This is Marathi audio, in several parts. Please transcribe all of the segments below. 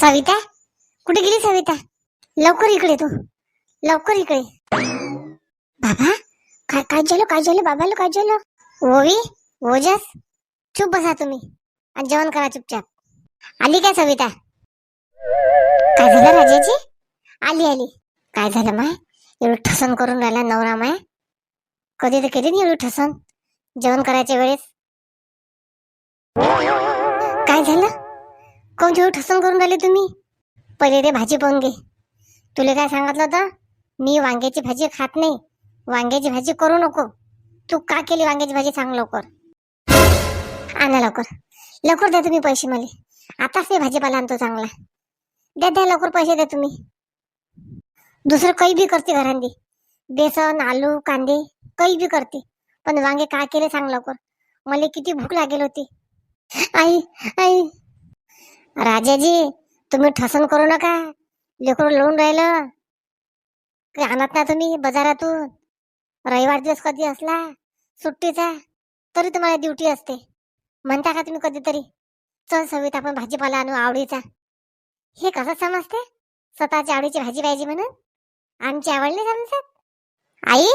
सविता? कुठे गेली सविता? लवकर इकडे तू. लवकर इकडे बाबा काय काय झालं काय झालं बाबाला काय झालं ओवी ओजस चुप बसा तुम्ही. आणि जेवण करा चुपचाप. आली काय सविता? काय झालं राजाची आली आली. काय झालं माय? एवढं ठसन करून राहिला नवरा माय. कधी तर केली नाही एवढी ठसन? जेवण करायच्या वेळेस? काय झालं? कोण जेव्हा ठसन करून राहिले तुम्ही? पहिले ते भाजी पाहून घे. तुला काय सांगितलं होतं? मी वांग्याची भाजी खात नाही. वांग्याची भाजी करू नको. तू का केली वांग्याची भाजी सांग लवकर. आणा लवकर. लवकर द्या तुम्ही पैसे मला. आताच मी भाजीपाला आणतो चांगला. द्या द्या लवकर पैसे द्या तुम्ही. दुसरं काही बी करते घरांदी बेसन आलू कांदे काही बी करते. पण वांगे काय केले सांग लवकर. मला किती भूक लागेल होती. आई आई. राजाजी तुम्ही ठसन करू नका. लेकरू लोन राहिलं. काही आणत ना तुम्ही बाजारातून. रविवार दिवस कधी असला सुट्टीचा तरी तुम्हाला ड्युटी असते. म्हणता का तुम्ही कधीतरी? चल सवित आपण भाजीपाला आणू आवडीचा. हे कसं समजते? स्वतःची आवडीची भाजी पाहिजे म्हणून? आमची आवडली समजत. आई?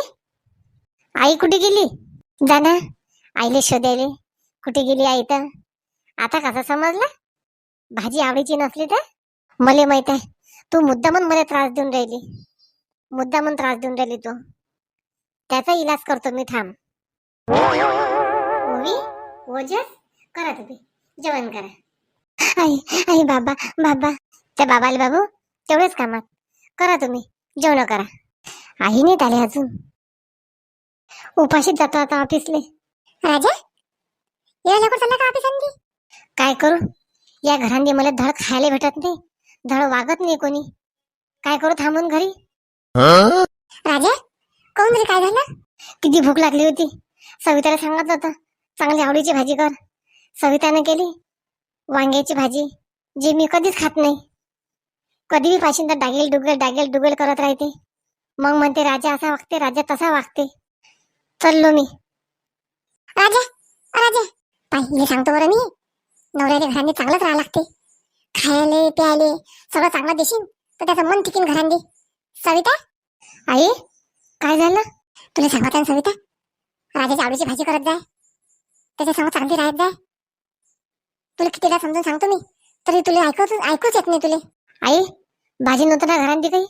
आई कुठे गेली? जाना आईले शोधायले. कुठे गेली आई तर? आता कसं समजलं? भाजी आवडीची नसली तर? मले माहीत आहे. तू मुद्दामून मला त्रास देऊन राहिली. मुद्दामून त्रास देऊन राहिली तू. त्याचा इलाज करतो मी थांब. ओवी ओजस करा तुम्ही. जेवण करा. आई आई बाबा बाबा. त्या बाबाला बाबू तेवढेच कामात. करा तुम्ही. जेवण करा. आई नाही आले अजून. उपाशीच जातो आता ऑफिसले. राजा? चालला का ऑफिस काय करू? या घरांनी मला धड खायला भेटत नाही. धड वागत नाही कोणी. काय करू थांबून घरी? राजा काऊन रे काय झालं? किती भूक लागली होती. सविताला सांगत होतं चांगली आवडीची भाजी कर. सविताने केली वांग्याची भाजी जी मी कधीच खात नाही. कधी बी तर डागेल डुगेल डागेल डुगेल करत राहते. मग म्हणते राजा असा वागते राजा तसा वागते. चाललो मी. राजा राजा पाहिले सांगतो बरं मी. नवऱ्याने घरांनी चांगलंच राहा लागते. खायले प्यायले सगळं चांगलं देशील तर त्याचं मन टिकीन घरांनी. सविता आई काय झालं? तुला सांगत आहे ना सविता. राजाची आवडीची भाजी करत जाय. त्याच्यासमोर चांगली राहत जाय. तुला कितीला समजून सांगतो मी तरी तुला ऐकत ऐकूच येत नाही तुले. आई भाजी नव्हतं ना घरांनी काही?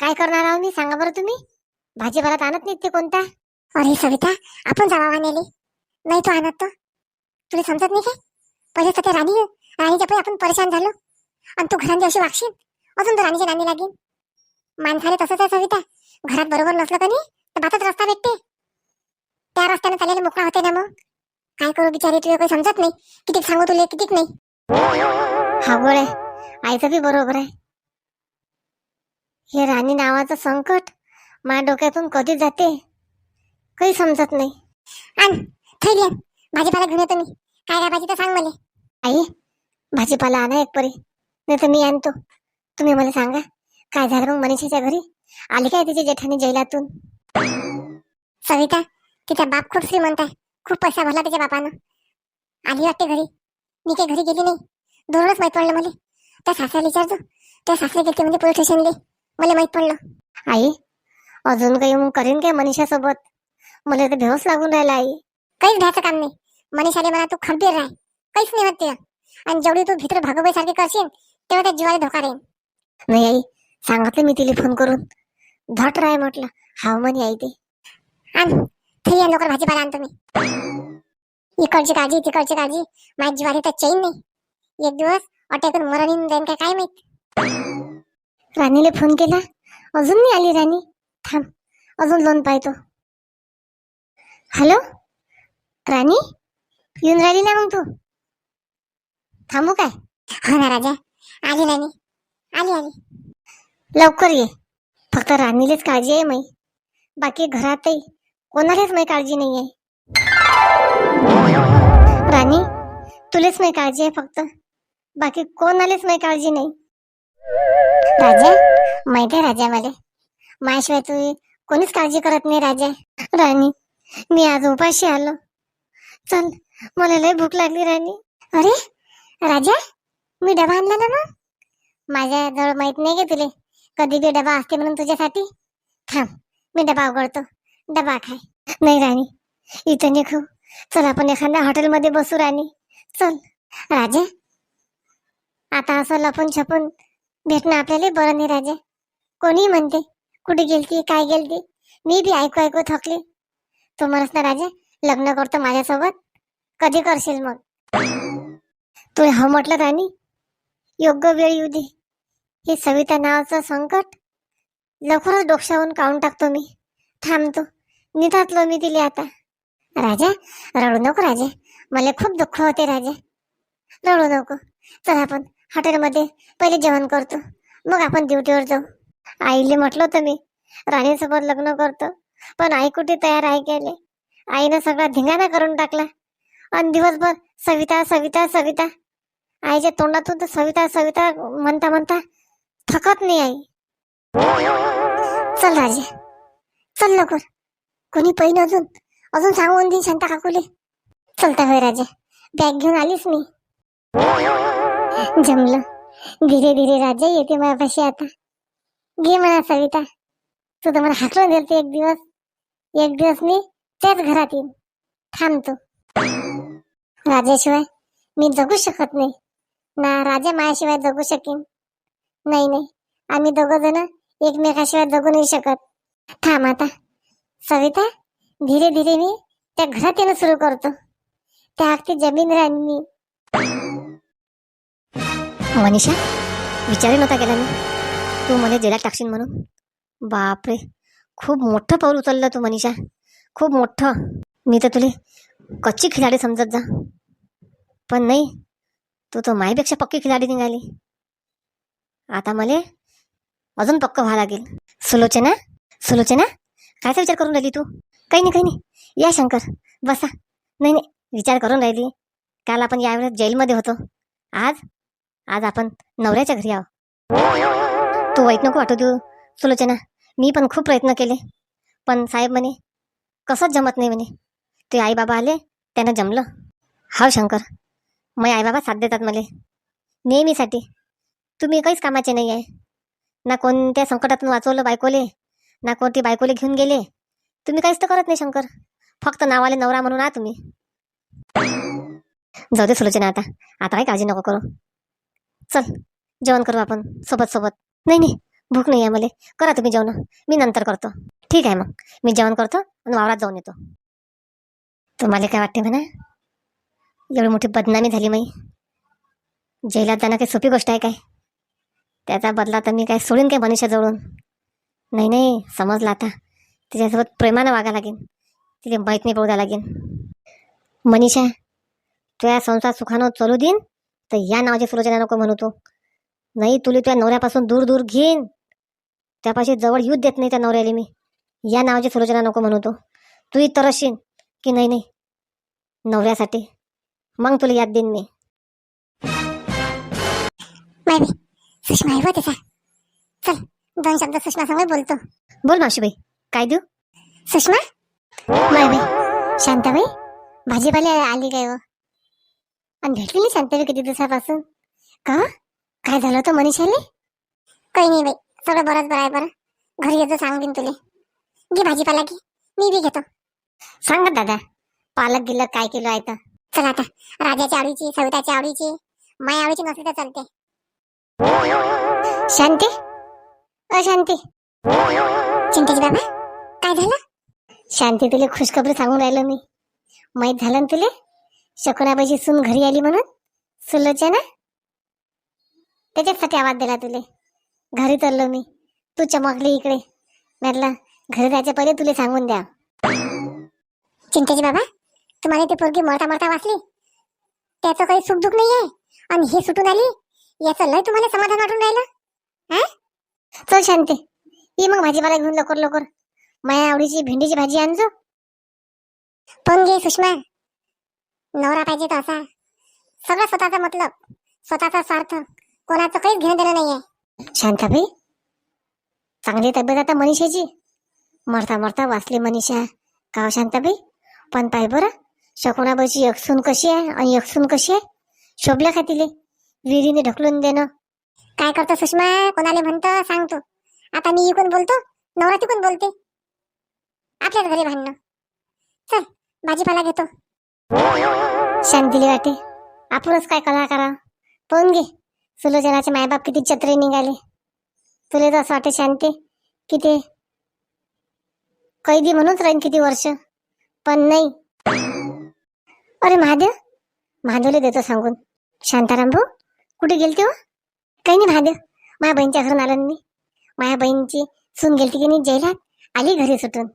काय करणार आहो मी? सांगा बरं तुम्ही. भाजी भरत आणत नाहीत ते कोणता अरे सविता आपण जावा नेले नाही तो आणत तो. तुला समजत नाही काय? पहिले तर ते राणी राणीच्या आपण परेशान झालो. आणि तू घरांच्या अशी वागशील? अजून तो राणीच्या नाणी लागेल. माणसाने तसंच आहे सविता. घरात बरोबर नसलं का नाही तर बातच रस्ता भेटते. त्या रस्त्याने चाललेले मोकळा होते ना मग? काय करू बिचारी तुला काही समजत नाही. किती सांगू तुले कितीक नाही. हा गोळ आहे आईचं बी बरोबर आहे. हे राणी नावाचं संकट माझ्या डोक्यातून कधी जाते. काही समजत नाही. आण थैली भाजीपाला घेऊन येतो मी. काय काय भाजी तर सांग मला. आई भाजीपाला आणा एक परी नाही तर मी आणतो. तुम्ही मला सांगा काय झालं मग मनीषाच्या घरी? आली काय तिची जेठानी जैलातून? सविता तिचा बाप खूप श्रीमंत आहे. खूप पैसा भरला त्याच्या बापानं. आली वाटते घरी? मी काही घरी गेली नाही. दोनच माहीत पडलं मला. त्या सासऱ्याला विचारतो. त्या सासरे गेले म्हणजे पोलीस स्टेशनले मला माहीत पडलं. आई अजून काही मग करीन काय मनीषा सोबत मला तर भेवच लागून राहिला आई. काहीच घ्यायचं काम नाही. मनीषाने म्हणा तू खंबीर राह. काहीच नाही होत तिला. आणि जेवढी तू भीतर भागोबाई सारखी करशील तेव्हा त्या जीवाला धोका राहील नाही आई सांगितलं मी तिला फोन करून. धट राय म्हटलं. हाव म्हणे आई ते. आण थैया लवकर भाजीपाला आणतो मी इकडची काळजी तिकडची काळजी. माझ्या जीवाला तर चैन नाही. एक दिवस अटॅकून मरण येऊन जाईन काय काय माहीत? राणीला फोन केला. अजून नाही आली राणी. थांब अजून लोन पाहतो. हॅलो राणी? येऊन राहिली ना मग तू? थांबू काय? हो ना राजा. आली राणी आली आली. लवकर ये. फक्त राणीलाच काळजी आहे माई. बाकी घरातही कोणालाच माही काळजी नाही आहे. राणी तुलेच मी काळजी आहे फक्त. बाकी कोणालाच माही काळजी नाही. राजा माहिती आहे राजा मला माझ्याशिवाय तू कोणीच काळजी करत नाही राजा. राणी मी आज उपाशी आलो. चल मला लय भूक लागली राणी. अरे राजा मी डबा आणला ना मग? माझ्याजवळ माहीत नाही गे तुले? कधी बी डबा असते म्हणून तुझ्यासाठी? थांब मी डबा उघडतो. डबा खाय. नाही राणी इथं नाही खाऊ चल आपण एखाद्या हॉटेलमध्ये बसू राणी. चल. राजा आता असं लपून छपून भेटणं आपल्याला बरं नाही राजे. कोणी म्हणते कुठे गेलती काय गेलती? मी बी ऐकू ऐकू थकली. तू म्हणस ना राजे लग्न करतो माझ्यासोबत. कधी करशील मग? तू हा म्हटलं राणी? योग्य वेळ येऊ दे. हे सविता नावाचं संकट? लवकरच डोक्षावून काढून टाकतो मी. थांबतो. निधातलो मी तिले आता. राजा रडू नको राजे. मला खूप दुःख होते राजे. रडू नको. चल आपण हॉटेलमध्ये पहिले जेवण करतो. मग आपण ड्युटीवर जाऊ. आईले म्हटलं होतं मी. राणीसोबत लग्न करतो. पण आई कुठे तयार आहे केले आईनं सगळा धिंगाणा करून टाकला. आणि दिवसभर सविता सविता सविता. आईच्या तोंडातून तर सविता सविता म्हणता म्हणता थकत नाही आई. चल राजे. चल लवकर. कोणी पहिलं अजून? अजून सांगून देईन शांता काकुले. चलता होय राजे. बॅग घेऊन आलीस मी. जमलं. धीरे धीरे राजा येते माझ्यापाशी आता. घे म्हणा सविता. तू तर मला हाकलून देते एक दिवस. एक दिवस मी त्याच घरात येईन. थांबतो राजाशिवाय मी जगू शकत नाही. ना राजा माझ्याशिवाय जगू शकेन. नाही नाही. आम्ही दोघं जण एकमेकाशिवाय जगू नाही शकत. थांब आता. सविता धीरे धीरे मी त्या घरात येणं सुरू करतो. त्या अगदी जमीन राहीन मी. मनीषा विचारही नव्हता केला मी. तू मला जेला टाकशील म्हणून. बापरे खूप मोठं पाऊल उचललं तू मनीषा. खूप मोठं. मी तर तुले कच्ची खिलाडी समजत जा. पण नाही तू तर माहीपेक्षा पक्की खिलाडी निघाली. आता मला अजून पक्क व्हावं लागेल. सुलोचना सुलोचना कायचा विचार करून राहिली तू? काही नाही काही नाही. या शंकर बसा. नाही नाही विचार करून राहिली. काल आपण यावेळेस जेलमध्ये होतो. आज आज आपण नवऱ्याच्या घरी आहो तू वाईट नको वाटू देऊ सुलोचना. मी पण खूप प्रयत्न केले. पण साहेब म्हणे कसंच जमत नाही म्हणे. ते आई बाबा आले त्यानं जमलं. हाव शंकर. मग आई बाबा साथ देतात मला. नेहमीसाठी. तुम्ही काहीच कामाचे नाही आहे. ना कोणत्या संकटातून वाचवलं बायकोले ना कोणती बायकोले घेऊन गेले. तुम्ही काहीच तर करत नाही शंकर. फक्त नावाले नवरा म्हणून आ तुम्ही. जाऊ दे सुलोचना आता. आता काही काळजी नको करू. चल जेवण करू आपण. सोबत सोबत. नाही नाही. भूक नाही आहे मला. करा तुम्ही जेवण. मी नंतर करतो. ठीक आहे मग. मी जेवण करतो आणि वावरात जाऊन येतो. तुम्हाला काय वाटते म्हणा? एवढी मोठी बदनामी झाली माई. जेलात जाणं काही सोपी गोष्ट आहे काय? त्याचा बदला तर मी काय सोडीन काय मनुष्याजवळून? नाही नाही समजलं आता. तिच्यासोबत प्रेमानं वागा लागेल तिथे माहीत नाही पडू द्या लागेल मनीषा तुझ्या संसार सुखानं चालू देईन तर या नावाची सुलोचना नको म्हणू तू. नाही तुला तुझ्या नवऱ्यापासून दूर दूर घेईन. त्यापाशी जवळ येऊच देत नाही त्या नवऱ्याला मी. या नावाची सुलोचना नको म्हणू तू. तूही तरशीन की नाही नाही? नवऱ्यासाठी. मग तुला याद देईन मी. सुषमा आहे त्याचा चल दोन शब्द सुषमा समोर बोलतो. बोल मावशीबाई काय देऊ? सुषमा? नाही बाई शांताबाई भाजीपाला आली काय व आणि भेटली नाही शांताबाई किती दिवसापासून? का? काय झालं होतं मनीषाले? काही नाही बाई सगळं बरंच बरं आहे बरं. घरी येतो सांगीन तुले. घे भाजीपाला घे. मी बी घेतो. सांग ना दादा पालक गिलक काय किलो आहे तर? चला आता. राजाच्या आवडीची सविताच्या आवडीची. माया आवडीची नसली तर चालते. शांती? अशांती. चिंतेची बाबा काय झालं? शांती तुले खुशखबरी सांगून राहिलो मी. माहीत झालं ना तुले? शकुनाबाईची सून घरी आली म्हणून? सुलोचना त्याच्यासाठी आवाज दिला तुले. घरी चाललो मी. तू चमकली इकडे. म्हटलं घरी जायच्या पहिले तुले सांगून द्या. चिंतेची बाबा तुम्हाला ती पोरगी मरता मरता वाचली? त्याचं काही सुख दुःख नाहीये? आणि हे सुटून आली? याचं लय तुम्हाला समाधान वाटून राहिलं? हा? चल शांती ये मग भाजीपाला घेऊन लवकर लवकर. माया आवडीची भेंडीची भाजी आणजो. पण घे सुषमा नवरा पाहिजे तो असा. सगळं स्वतःचा मतलब स्वतःचा स्वार्थ. कोणाचं काहीच घेणं देणं नाहीये. शांताबाई चांगली तब्येत आता मनीषाची. मरता मरता वाचली मनीषा. का हो शांताबाई? पण पाय बरं. शकुणाबाईची यकसून कशी आहे आणि यकसून कशी आहे? शोभल्या का तिले? विहिरीने ढकलून देणं. काय करतो सुषमा? कोणाला म्हणतो? सांगतो आता मी इकून बोलतो नवरा तिकून बोलते. आपल्याच घरी भांडणं. चल भाजीपाला घेतो. शांतीली वाटे. आपणच काय कला करा. पाहून घे. सुलोचनाचे मायबाप किती चत्रे निघाले. तुला तर असं वाटते शांती की ते कैदी म्हणूनच राहीन किती वर्ष. पण नाही. अरे महादेव महादेवला देतो सांगून. शांताराम भाऊ कुठे गेलते हो? काही नाही महादेव माझ्या बहिणीच्या घरून आलो मी. माझ्या बहिणीची सून गेलती की नाही जैलात आली घरी सुटून.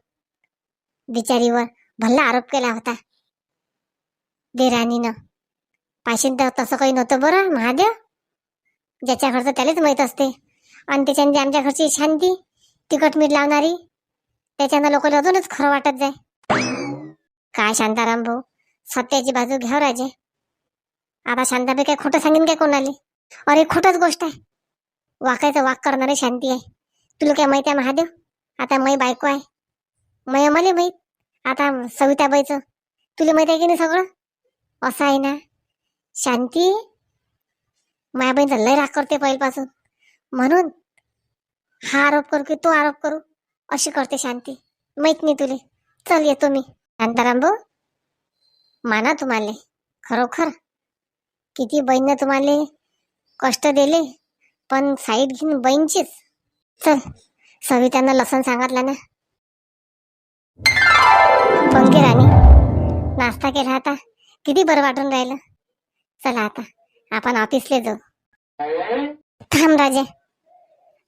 बिचारीवर भल्ला आरोप केला होता. देराणीनं पाशीन तर तसं काही नव्हतं बरं महादेव. ज्याच्या घरचं त्यालाच माहीत असते. आणि त्याच्याने आमच्या घरची शांती तिखट मीठ लावणारी त्याच्यानं लोकांना अजूनच खरं वाटत जाय. काय शांताराम भाऊ? सत्याची बाजू घ्याव राजे. आता शांताबाई काय खोटं सांगेन काय कोणाले? अरे खोटच गोष्ट आहे. वाकायचं वाक करणारी शांती आहे. तुला काय माहिती आहे महादेव? आता मै बायको आहे. मै मला माहीत. आता सविताबाईचं. तुला माहीत आहे की नाही सगळं? असं आहे ना. शांती? माया बहीण लय राग करते पहिल्यापासून. म्हणून हा आरोप करू की तो आरोप करू अशी करते शांती. माहीत नाही तुले. चल येतो मी. शांताराम भाऊ. माना तुम्हाला. खरोखर. किती बहीण तुम्हाला कष्ट दिले पण साईड घेऊन बहीणचीच. चल सवितानं लसण सांगितलं ना. पंगी राणी नाश्ता केला आता. किती बरं वाटून राहिलं. चला आता आपण ऑफिसले जाऊ. थांब राजे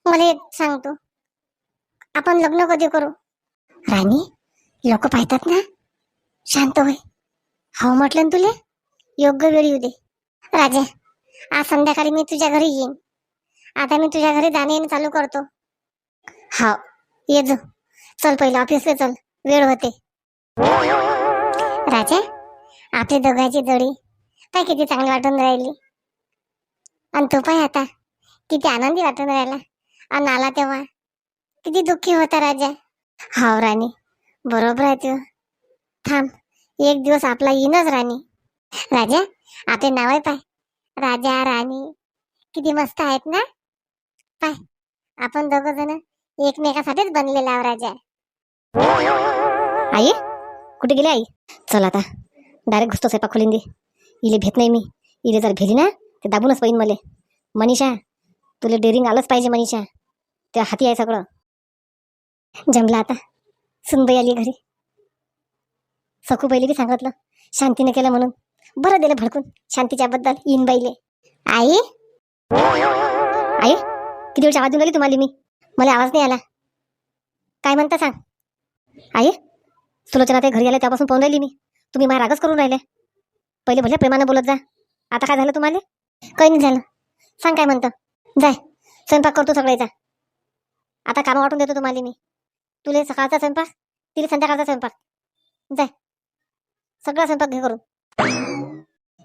मला एक सांगतो आपण लग्न कधी करू? राणी लोक पाहतात ना? शांत होय. हो म्हटलं ना तुले? योग्य वेळ येऊ दे. राजे आज संध्याकाळी मी तुझ्या घरी येईन. आता मी तुझ्या घरी जाणे येणे चालू करतो. हा ये जो. चल पहिलं ऑफिसला चल. वेळ होते. राजा आपली दोघांची जोडी काय किती चांगली वाटून राहिली. आणि तो पाय आता किती आनंदी वाटून राहिला. आणि आला तेव्हा किती दुःखी होता राजा. हाव राणी बरोबर आहे तू. थांब. एक दिवस आपला येईनच राणी. राजा आपले नाव आहे पाय. राजा राणी किती मस्त आहेत ना? पाय. आपण दोघ जण एकमेकासाठीच बनलेला आहो राजा. आई कुठे गेली आई? चल आता. डायरेक्ट घुसतो स्वयंपाक खोलिंदी दे. इले भेट नाही मी. इले जर भेली ना ते दाबूनच पाहिजे मले. मनीषा तुला डेअरिंग आलंच पाहिजे मनीषा. त्या हाती आहे सगळं. जमलं आता. सुनबाई आली घरी. सकू बी सांगितलं शांतीने केलं म्हणून. बरं दिलं भडकून शांतीच्या बद्दल येईन बाईले आई? आई किती वेळची आवाज देऊन राहिली तुम्हाला मी? मला आवाज नाही आला. काय म्हणता सांग? आई सुलोचना ते घरी आले त्यापासून पाहून राहिली मी. तुम्ही मला रागच करून राहिले. पहिले भले प्रेमानं बोलत जा. आता काय झालं तुम्हाला? काही नाही झालं. सांग काय म्हणतं? जाय स्वयंपाक करतो सगळ्याचा आता कामं वाटून देतो तुम्हाला मी. तुले सकाळचा स्वयंपाक तिला संध्याकाळचा स्वयंपाक. जाय. सगळा स्वयंपाक घे करू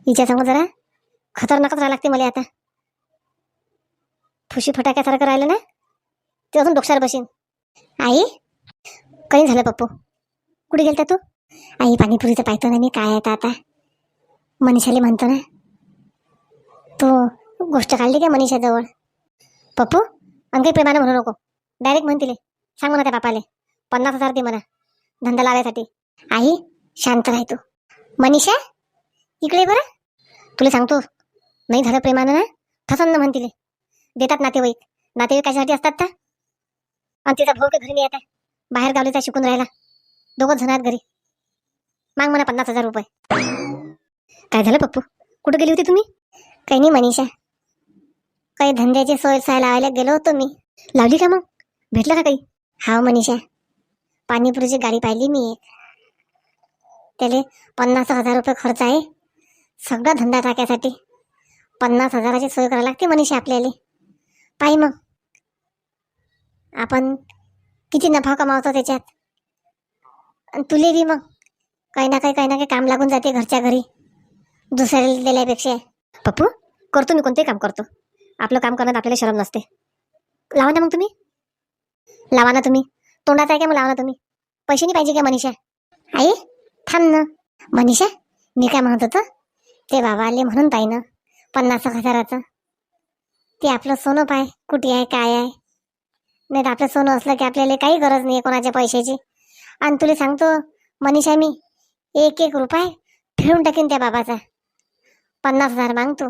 हिच्या समोर जरा खतरनाकच राहायला लागते मला आता. फुशी फटाक्यासारखं राहिलं ना ते अजून डोक्षार बसीन. आई काही झालं पप्पू? कुठे गेलता तू? आई पाणीपुरीचं पाहतो ना मी काय आता आता? मनीषाले म्हणतो ना. तो गोष्ट काढली का मनीषाजवळ? पप्पू आणि काही प्रेमानं म्हणू नको. डायरेक्ट म्हणतील सांग म्हणा त्या बापाले. पन्नास हजार दे म्हणा. धंदा लावायसाठी. आई शांत राहतो मनीषा इकडे बरं. तुला सांगतो नाही झालं प्रेमानं ना? ठसन म्हणतील. देतात नातेवाईक. नातेवाईक कशासाठी असतात का आणि तिचा भाऊ काही घरी नाही येत आहे बाहेर गावलीचा शिकून राहिला. दोघं जण आहेत घरी. माग म्हणा पन्नास हजार रुपये. काय झालं पप्पू? कुठं गेली होती तुम्ही? काही नाही मनीषा. काही धंद्याची सोय साय लावायला गेलो होतो मी. लावली का मग? भेटलं का काही? हा मनीषा. पाणीपुरीची गाडी पाहिली मी एक. त्याले पन्नास हजार रुपये खर्च आहे. सगळा धंदा टाकायसाठी. पन्नास हजाराची सोय करायला लागते मनीषा आपल्याला. पाहि मग. आपण किती नफा कमावतो त्याच्यात? आणि तुले बी मग. काही ना काही काही ना काही काम लागून जाते घरच्या घरी. दुसऱ्याला दिल्यापेक्षा पप्पू करतो मी कोणतेही काम करतो. आपलं काम करण्यात आपल्याला शरम नसते. लावा ना मग तुम्ही. लावा ना तुम्ही. तोंडाचा आहे का मग लावा ना तुम्ही. पैसे नाही पाहिजे का मनीषा? आई? थांब ना. मनीषा मी काय म्हणत होतं? ते बाबा आले म्हणून पाहिनं पन्नास हजाराचं. ते आपलं सोनं पाय कुठे आहे काय आहे? नाही तर आपलं सोनं असलं की आपल्याला काही गरज नाही कोणाच्या पैशाची. आणि तुला सांगतो मनीषा मी एक एक रुपये फिरून टाकीन त्या बाबाचा. पन्नास हजार मागतो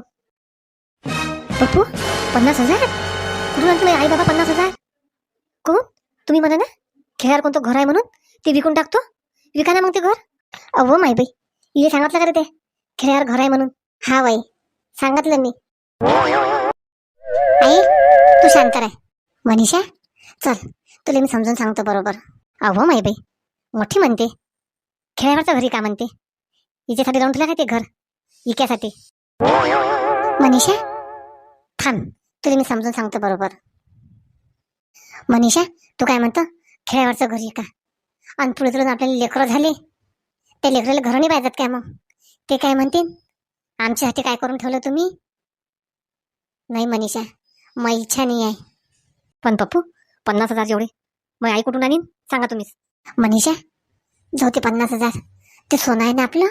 पप्पू पन्नास हजार? कुठून आणतो आई बाबा पन्नास हजार. कोण? तुम्ही म्हणा ना. खेळावर कोणतं घर आहे म्हणून? ते विकून टाकतो. विका ना मग ते घर. अहो माय बाई इथे सांगितलं का रे ते? खेळ्यावर घर आहे म्हणून. हा बाई सांगितलं मी. आई तू शांत राह. मनीषा चल तुला मी समजून सांगतो बरोबर. अहो माय बाई मोठी म्हणते. खेळ्यावरचं घरी का म्हणते? हिच्यासाठी जाऊन ठेवलं का ते घर? इक्यासाठी मनीषा थांब तुला मी समजून सांगतो बरोबर. मनीषा तू काय म्हणतो? खेळ्यावरचं घरी का? आणि पुढे तुला आपल्याला लेकरं झाले. ते लेकराला घरं नाही पाहिजेत काय मग? ते काय म्हणतील? आमच्यासाठी काय करून ठेवलं तुम्ही? नाही मनीषा मग इच्छा नाही आहे. पण पप्पू पन्नास हजार जेवढे. मग आई कुठून आणीन? सांगा तुम्हीच. मनीषा जाऊ ते पन्नास हजार. ते सोनं आहे ना आपलं?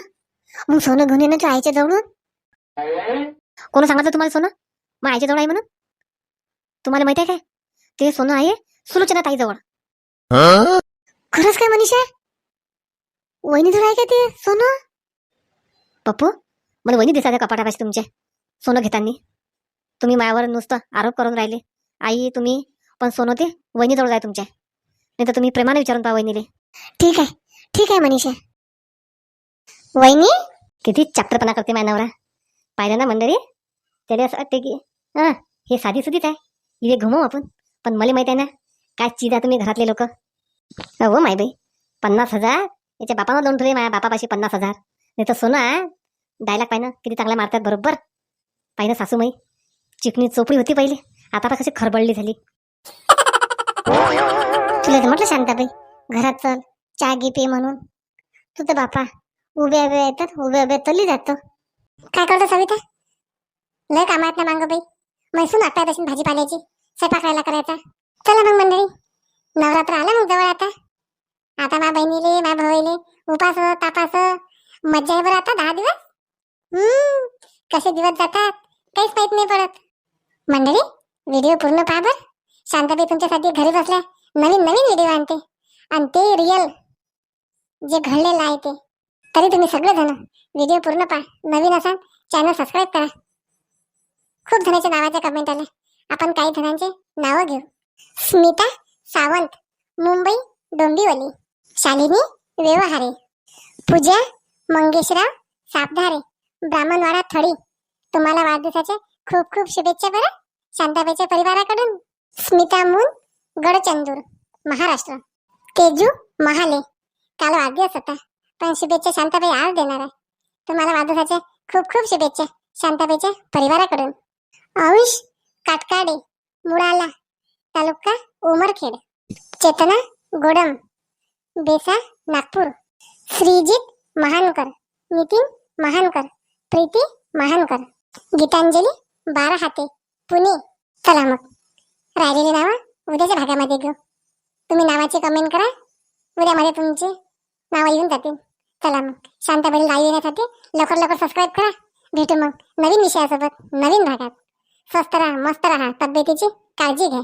मग सोनं घेऊन ये ना तू आईच्या जवळून. कोण सांगितलं तुम्हाला सोनं? मग आईच्या जवळ आहे म्हणून. तुम्हाला माहिती आहे काय? ते सोनं आहे सुलोचना ताईजवळ खरंच काय मनीषा? वहिनी जवळ आहे का ते? सोनं? पप्पू मला वहिनी दिसायच्या कपाटापाशी तुमच्या सोनं घेताना. तुम्ही मायावर नुसतं आरोप करून राहिले. आई तुम्ही पण सोनं ते वहिनीजवळ जाय तुमच्या. नाही तर तुम्ही प्रेमाने विचारून पहा वहिनीले. ठीक आहे. ठीक आहे मनीषा. वहिनी? किती चॅप्टरपणा करते माझ्या नवरा. पाहिलं ना मंडळी? त्याला असं वाटते की हा हे साधी सुधीच आहे. इथे घुमव आपण. पण मला माहीत आहे ना काय चीज आहे तुम्ही घरातले लोक? हो माय बाई पन्नास हजार याच्या बापानं लावून ठेवले माझ्या बापापाशी पन्नास हजार. नाही तर सोना डायलॉग पाहिनं किती चांगला मारतात बरोबर? पाहिनं सासूमाई चिकणी चोपडी होती पहिले. आता पण कशी खरबडली झाली. तुला तर म्हटलं शांताबाई घरात चल चहा घे पे म्हणून. तू तर बापा उभ्या उभ्या येतात उभ्या उभ्या तल्ली जातो. काय करतो सविता? लय कामात ना मांग बाई. मैसून आता तशी भाजीपाल्याची स्वयंपाक राहिला करायचा. चला मग मंडळी. नवरात्र आला मग जवळ आता. आता मा बहिणीले मा भावाईले उपास तापास मज्जा आहे बरं आता दहा दिवस? हम्म कसे दिवस जातात काहीच माहीत नाही पडत. मंडळी व्हिडिओ पूर्ण पहा बर. शांताबाई तुमच्यासाठी घरी बसल्या नवीन नवीन व्हिडिओ आणते. आणि ते रिअल जे घडलेलं आहे ते. तरी तुम्ही सगळेजण व्हिडिओ पूर्ण पहा. नवीन असाल चॅनल सबस्क्राईब करा. खूप जणांच्या नावाच्या कमेंट आल्या. आपण काही जणांचे नावं घेऊ. स्मिता सावंत मुंबई डोंबिवली. शालिनी व्यवहारे. पूजा मंगेशराव सापधारे ब्राह्मणवाडा थळी तुम्हाला वाढदिवसाच्या खूप खूप शुभेच्छा बरं शांताबाईच्या परिवाराकडून. स्मिता मून गडचंदूर महाराष्ट्र. तेजू महाले. काल वाढदिवस होता पण शुभेच्छा शांताबाई आज देणार आहे. तुम्हाला वाढदिवसाच्या खूप खूप शुभेच्छा शांताबाईच्या परिवाराकडून. अंश काटकाडे मुळाला तालुका उमरखेड. चेतना गोडम. बेसा नागपूर. श्रीजित महानकर नितीन महानकर प्रीती महानकर. गीतांजली बारा हाते पुणे. चला मग. राहिलेली नावं उद्याच्या भागामध्ये घेऊ. तुम्ही नावाची कमेंट करा. उद्यामध्ये तुमचे नावं येऊन जातील. चला मग. शांताबाई लाईव्ह येण्यासाठी लवकर लवकर सबस्क्राईब करा. भेटू मग नवीन विषयासोबत नवीन भागात. स्वस्त राहा मस्त राहा. तब्येतीची काळजी घ्या.